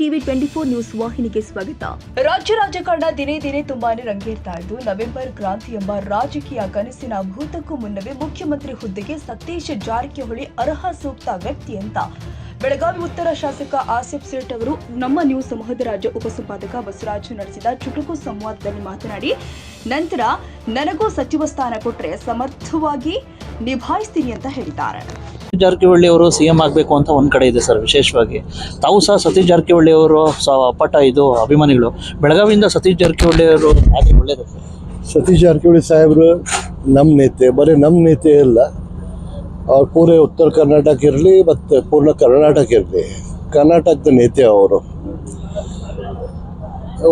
TV twenty four news ವಾಹಿನಿಗೆ ಸ್ವಾಗತ. ರಾಜ್ಯ ರಾಜಕಾರಣ ದಿನೇ ದಿನೇ ತುಂಬಾನೇ ರಂಗೇರ್ತಾ ಇದ್ದು, ನವೆಂಬರ್ ಕ್ರಾಂತಿ ಎಂಬ ರಾಜಕೀಯ ಕನಸಿನ ಭೂತಕ್ಕೂ ಮುನ್ನವೇ ಮುಖ್ಯಮಂತ್ರಿ ಹುದ್ದೆಗೆ ಸತೀಶ್ ಜಾರಕಿಹೊಳಿ ಅರ್ಹ ಸೂಕ್ತ ವ್ಯಕ್ತಿ ಅಂತ. ಬೆಳಗಾವಿ ಉತ್ತರ ಶಾಸಕ ಆಸಿಫ್ ಸೇಠ್ ಅವರು ನಮ್ಮ ನ್ಯೂಸ್ ಮಹದರಾಜ ಉಪಸಂಪಾದಕ ಬಸವರಾಜ್ ನಡೆಸಿದ ಚುಟುಕು ಸಂವಾದದಲ್ಲಿ ಮಾತನಾಡಿ, ನಂತರ ನನಗೂ ಸಚಿವ ಸ್ಥಾನ ಕೊಟ್ಟರೆ ಸಮರ್ಥವಾಗಿ ನಿಭಾಯಿಸ್ತೀನಿ ಅಂತ ಹೇಳಿದ್ದಾರೆ. ಜಾರಕಿಹೊಳಿ ಅವರು ಸಿ ಎಂ ಆಗಬೇಕು ಅಂತ ಒಂದು ಕಡೆ ಇದೆ ಸರ್ ವಿಶೇಷವಾಗಿ. ತಾವು ಸಹ ಸತೀಶ್ ಜಾರಕಿಹೊಳಿ ಅವರು ಅಪ್ಪಟ ಇದು ಅಭಿಮಾನಿಗಳು. ಬೆಳಗಾವಿಯಿಂದ ಸತೀಶ್ ಜಾರಕಿಹೊಳಿ ಅವರು ಹಾಗೆ ಒಳ್ಳೆಯದು ಸತೀಶ್ ಜಾರಕಿಹೊಳಿ ಸಾಹೇಬರು ನಮ್ಮ ನೇತೆ, ಬರೀ ನಮ್ಮ ನೇತೆ ಇಲ್ಲ ಅವ್ರು ಪೂರ್ವ ಉತ್ತರ ಕರ್ನಾಟಕ ಇರಲಿ ಮತ್ತು ಪೂರ್ಣ ಕರ್ನಾಟಕ ಇರಲಿ, ಕರ್ನಾಟಕದ ನೇತೆ ಅವರು.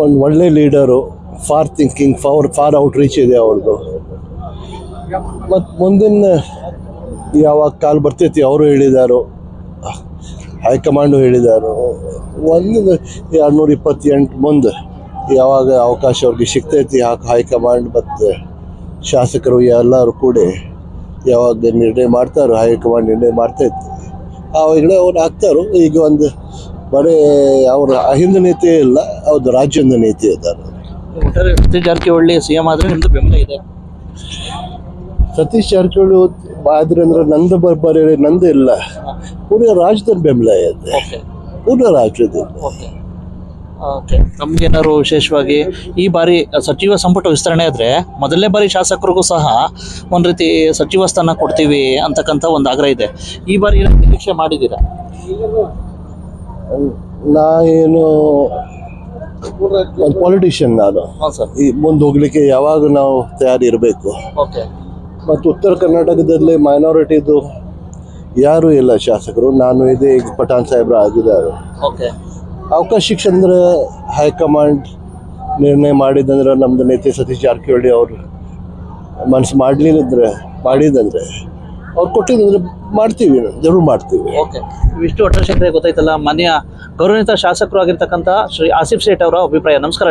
ಒಂದು ಒಳ್ಳೆ leader for thinking for for outreach ಇದೆ ಅವ್ರದ್ದು ಮತ್ತು ಮುಂದಿನ ಯಾವಾಗ ಕಾಲ್ ಬರ್ತೈತಿ ಅವರು ಹೇಳಿದಾರು. ಹೈಕಮಾಂಡು ಹೇಳಿದಾರು. ಒಂದು ಎರಡುನೂರ ಇಪ್ಪತ್ತೆಂಟು ಮುಂದೆ ಯಾವಾಗ ಅವಕಾಶ ಅವ್ರಿಗೆ ಸಿಗ್ತೈತಿ ಹೈಕಮಾಂಡ್ ಮತ್ತು ಶಾಸಕರು ಎಲ್ಲರೂ ಕೂಡಿ ಯಾವಾಗ ನಿರ್ಣಯ ಮಾಡ್ತಾರೋ, ಹೈಕಮಾಂಡ್ ನಿರ್ಣಯ ಮಾಡ್ತೈತಿ. ಆವಾಗಲೇ ಅವ್ರು ಹಾಕ್ತಾರು ಈಗ ಒಂದು ಬರೀ ಅವ್ರ ಅಹಿಂದ ನೀತಿ ಇಲ್ಲ ಅವ್ರದ್ದು ರಾಜ್ಯದ ನೀತಿ ಇದ್ದಾರೆ ಒಟ್ಟಾರೆ ಸತೀಶ್ ಜಾರಕಿಹೊಳಿ ಸಿ ಎಂ ಆದರೆ ನಿಮ್ಮದು ಬೆಂಬಲ ಇದೆ. ಸತೀಶ್ ಜಾರಕಿಹೊಳಿ ಆದ್ರೆ ಅಂದ್ರೆ ನಂದು ಬರ್ಬಾರಿ ನಂದ ನಂದು ಇಲ್ಲ. ಪೂರ್ಣ ರಾಜ್ಯದ ಬೆಂಬಲ ಇದೆ. ಓಕೆ ಪೂರ್ಣ ರಾಜ್ಯದ ಓಕೆ ಓಕೆ ನಮ್ಗೇನಾದ್ರು ವಿಶೇಷವಾಗಿ ಈ ಬಾರಿ ಸಚಿವ ಸಂಪುಟ ವಿಸ್ತರಣೆ ಆದರೆ ಮೊದಲನೇ ಬಾರಿ ಶಾಸಕರಿಗೂ ಸಹ ಒಂದು ರೀತಿ ಸಚಿವ ಸ್ಥಾನ ಕೊಡ್ತೀವಿ ಅಂತಕ್ಕಂಥ ಒಂದು ಆಗ್ರಹ ಇದೆ. ಈ ಬಾರಿ ಏನೋ ನಿರೀಕ್ಷೆ ಮಾಡಿದ್ದೀರಾ? ನಾ ಏನು ಒಂದು ಪಾಲಿಟಿಷಿಯನ್ ನಾನು. ಹಾಂ ಸರ್. ಈ ಮುಂದೆ ಹೋಗ್ಲಿಕ್ಕೆ ಯಾವಾಗ ನಾವು ತಯಾರಿ ಇರಬೇಕು ಓಕೆ ಮತ್ತು ಉತ್ತರ ಕರ್ನಾಟಕದಲ್ಲಿ ಮೈನಾರಿಟಿದು ಯಾರು ಇಲ್ಲ ಶಾಸಕರು. ನಾನು ಇದೇ ಈಗ ಪಠಾಣ್ ಸಾಹೇಬ್ರ ಆಗಿದ್ದಾರೆ. ಓಕೆ ಅವಕಾಶ ಶಿಕ್ಷಣದ್ರೆ ಹೈಕಮಾಂಡ್ ನಿರ್ಣಯ ಮಾಡಿದಂದ್ರೆ ನಮ್ದು ನೇತೆ ಸತೀಶ್ ಜಾರಕಿಹೊಳಿ ಅವರು ಮನಸ್ಸು ಮಾಡಲಿಲ್ಲಂದ್ರೆ ಮಾಡಿದಂದ್ರೆ ಅವ್ರು ಕೊಟ್ಟಿದ್ದಂದ್ರೆ ಮಾಡ್ತೀವಿ ಜರೂರು ಮಾಡ್ತೀವಿ. ಓಕೆ ಇಷ್ಟು ಒಟ್ಟಾರೆ ಶಂಕರೆ ಗೊತ್ತಾಯ್ತಲ್ಲ ಮಾನ್ಯ ಗೌರವಿತ ಶಾಸಕರು ಆಗಿರ್ತಕ್ಕಂಥ ಶ್ರೀ ಆಸಿಫ್ ಸೇಠ್ ಅವರ ಅಭಿಪ್ರಾಯ. ನಮಸ್ಕಾರ.